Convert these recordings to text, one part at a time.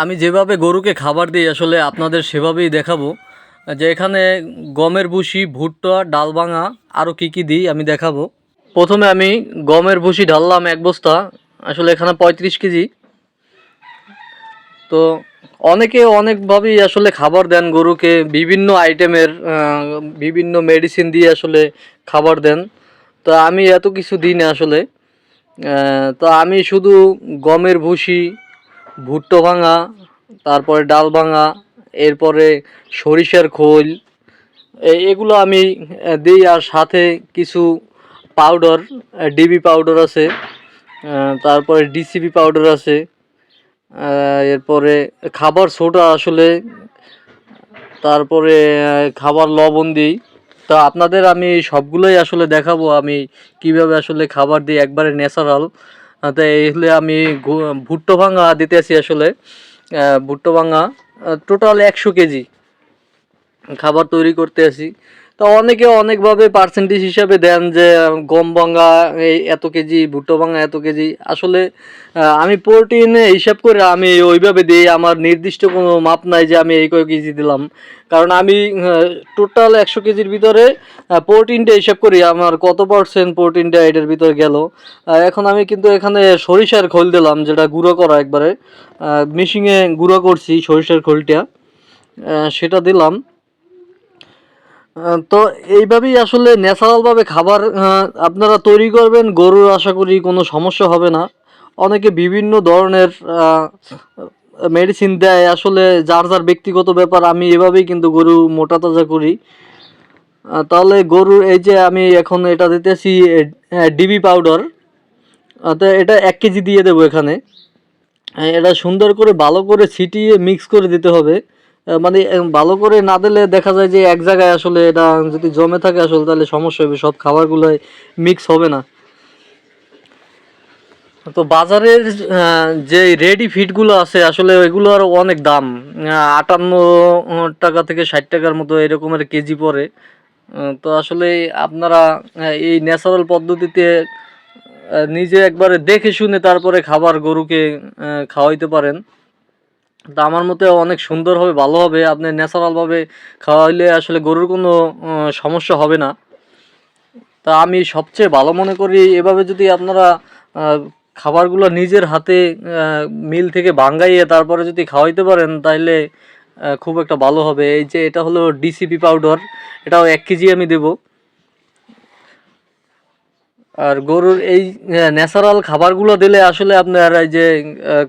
আমি যেভাবে গরুকে খাবার দিই, আসলে আপনাদের সেভাবেই দেখাবো। যে এখানে গমের ভুসি, ভুট্টা, ডালভাঙা আরও কী কী দিই আমি দেখাবো। প্রথমে আমি গমের ভুসি ঢাললাম এক বস্তা, আসলে এখানে পঁয়ত্রিশ কেজি। তো অনেকে অনেকভাবেই আসলে খাবার দেন গরুকে, বিভিন্ন আইটেমের বিভিন্ন মেডিসিন দিয়ে আসলে খাবার দেন। তো আমি এত কিছু দিই না আসলে। তো আমি শুধু গমের ভুসি ভুট্টো ভাঙা, তারপরে ডাল ভাঙা, এরপরে সরিষার খোল এগুলো আমি দিই আর সাথে কিছু পাউডার ডিবি পাউডার আছে তারপরে ডিসিবি পাউডার আছে এরপরে খাবার সোডা আসলে, তারপরে খাবার লবণ দিই। তো আপনাদের আমি সবগুলোই আসলে দেখাবো, আমি কীভাবে আসলে খাবার দিই, একবারে ন্যাচারাল। তো হলে আমি ভুট্টো ভাঙা দিতেছি আসলে। ভুট্টো ভাঙা টোটাল একশো কেজি খাবার তৈরি করতে আসি তো অনেকে অনেকভাবে পার্সেন্টেজ হিসাবে দেন যে গম ভাঙা, এই এত কেজি, ভুট্টো ভাঙা এত কেজি। আসলে আমি প্রোটিন হিসাব করে আমি ওইভাবে দিই। আমার নির্দিষ্ট কোনো মাপ নাই যে আমি এই কয় কেজি দিলাম। কারণ আমি টোটাল একশো কেজির ভিতরে প্রোটিনটা হিসাব করি। আমার কত পার্সেন্ট প্রোটিনটা এটার ভিতরে গেল। এখন আমি কিন্তু এখানে সরিষার খোল দিলাম, যেটা গুঁড়ো করা একবারে। মিশিংয়ে গুঁড়ো করছি সরিষার খোলটা। সেটা দিলাম। তো এইভাবেই আসলে ন্যাচারালভাবে খাবার আপনারা তৈরি করবেন, গরুর আশা করি কোনো সমস্যা হবে না। অনেকে বিভিন্ন ধরনের মেডিসিন দেয়। আসলে যার যার ব্যক্তিগত ব্যাপার, আমি এভাবেই কিন্তু গরু মোটা তাজা করি। তাহলে গরুর, এই যে আমি এখন এটা দিতেছি ডিবি পাউডার তো এটা এক কেজি দিয়ে দেবো এখানে। এটা সুন্দর করে ভালো করে ছিটিয়ে মিক্স করে দিতে হবে। মানে ভালো করে না দিলে দেখা যায় যে এক জায়গায় আসলে এটা যদি জমে থাকে আসলে তাহলে সমস্যা হবে, সব খাবারগুলোয় মিক্স হবে না। তো বাজারের যে রেডি ফিডগুলো আছে, আসলে এগুলোর অনেক দাম। আটান্ন টাকা থেকে ষাট টাকার মতো এরকমের কেজি পড়ে। তো আসলে আপনারা এই ন্যাচারাল পদ্ধতিতে নিজে একবারে দেখে শুনে তারপরে খাবার গরুকে খাওয়াইতে পারেন। তা আমার মতে অনেক সুন্দর হবে, ভালো হবে। আপনি ন্যাচারালভাবে খাওয়াইলে আসলে গরুর কোনো সমস্যা হবে না। তা আমি সবচেয়ে ভালো মনে করি এভাবে যদি আপনারা খাবারগুলো নিজের হাতে মিল থেকে ভাঙ্গাইয়ে তারপরে যদি খাওয়াইতে পারেন তাহলে খুব একটা ভালো হবে। এই যে এটা হলো ডিসিপি পাউডার এটাও এক কেজি আমি দেবো। আর গরুর এই ন্যাচারাল খাবারগুলো দিলে আসলে আপনার এই যে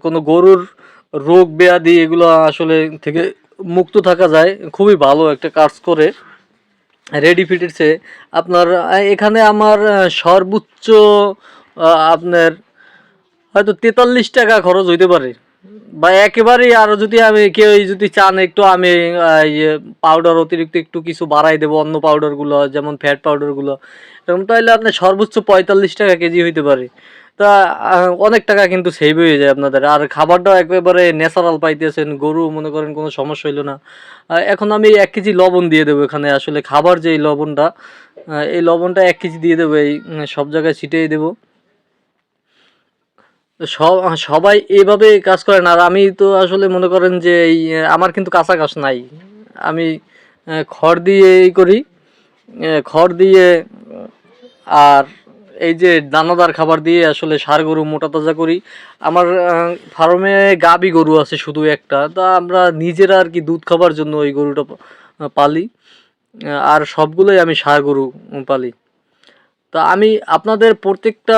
কোনো গরুর রোগ ব্যাধি এগুলো আসলে থেকে মুক্ত থাকা যায়, খুবই ভালো একটা কাজ করে। রেডি ফিটেডসে আপনার, এখানে আমার সর্বোচ্চ আপনার হয়তো তেতাল্লিশ টাকা খরচ হইতে পারে। বা একেবারেই আরও যদি আমি কেউ যদি চান একটু আমি পাউডার অতিরিক্ত একটু কিছু বাড়াই দেবো, অন্য পাউডারগুলো যেমন ফ্যাট পাউডারগুলো এরকম তাহলে আপনার সর্বোচ্চ পঁয়তাল্লিশ টাকা কেজি হইতে পারে। তা অনেক টাকা কিন্তু সেভ হয়ে যায় আপনাদের। আর খাবারটাও একেবারে ন্যাচারাল পাইতেছেন, গরু মনে করেন কোনো সমস্যা হইল না। এখন আমি এক কেজি লবণ দিয়ে দেবো এখানে, আসলে খাবার যে এই লবণটা এই লবণটা এক কেজি দিয়ে দেবো, এই সব জায়গায় ছিটিয়ে দেবো। সব, সবাই এইভাবে কাজ করেন, আর আমি তো আসলে মনে করেন যে এই, আমার কিন্তু কাঁচা ঘাস নাই। আমি খড় দিয়ে এই করি খড় দিয়ে, আর এই যে দানাদার খাবার দিয়ে আসলে সার গরু মোটা তাজা করি। আমার ফার্মে গাবি গরু আছে শুধু একটা। তা আমরা নিজেরা আর কি দুধ খাবার জন্য ওই গরুটা পালি। আর সবগুলোই আমি সার গরু পালি। তা আমি আপনাদের প্রত্যেকটা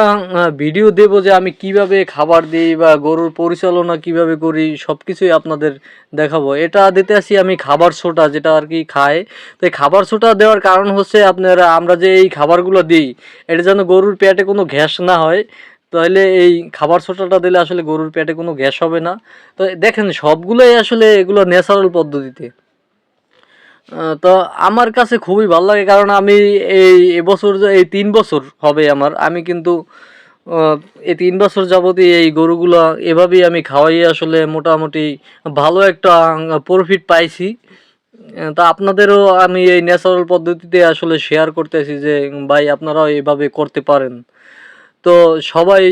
ভিডিও দেব যে আমি কীভাবে খাবার দিই বা গরুর পরিচালনা কীভাবে করি সব কিছুই আপনাদের দেখাবো। এটা দিতে আসি আমি খাবার সোটা যেটা আর কি খায়। তো খাবার সোটা দেওয়ার কারণ হচ্ছে আপনারা, আমরা যে এই খাবারগুলো দিই, এটা যেন গরুর পেটে কোনো গ্যাস না হয়। তাহলে এই খাবার সোটাটা দিলে আসলে গরুর পেটে কোনো গ্যাস হবে না। তো দেখেন, সবগুলোই আসলে এগুলো ন্যাচারাল পদ্ধতিতে। তো আমার কাছে খুবই ভালো লাগে কারণ আমি এই এবছর এই তিন বছর হবে আমার। আমি কিন্তু এই তিন বছর যাবতই এই গরুগুলো এভাবেই আমি খাওয়াই আসলে মোটামুটি ভালো একটা প্রফিট পাইছি। তা আপনাদেরও আমি এই ন্যাচারাল পদ্ধতিতে আসলে শেয়ার করতেছি যে, ভাই, আপনারাও এভাবে করতে পারেন। তো সবাই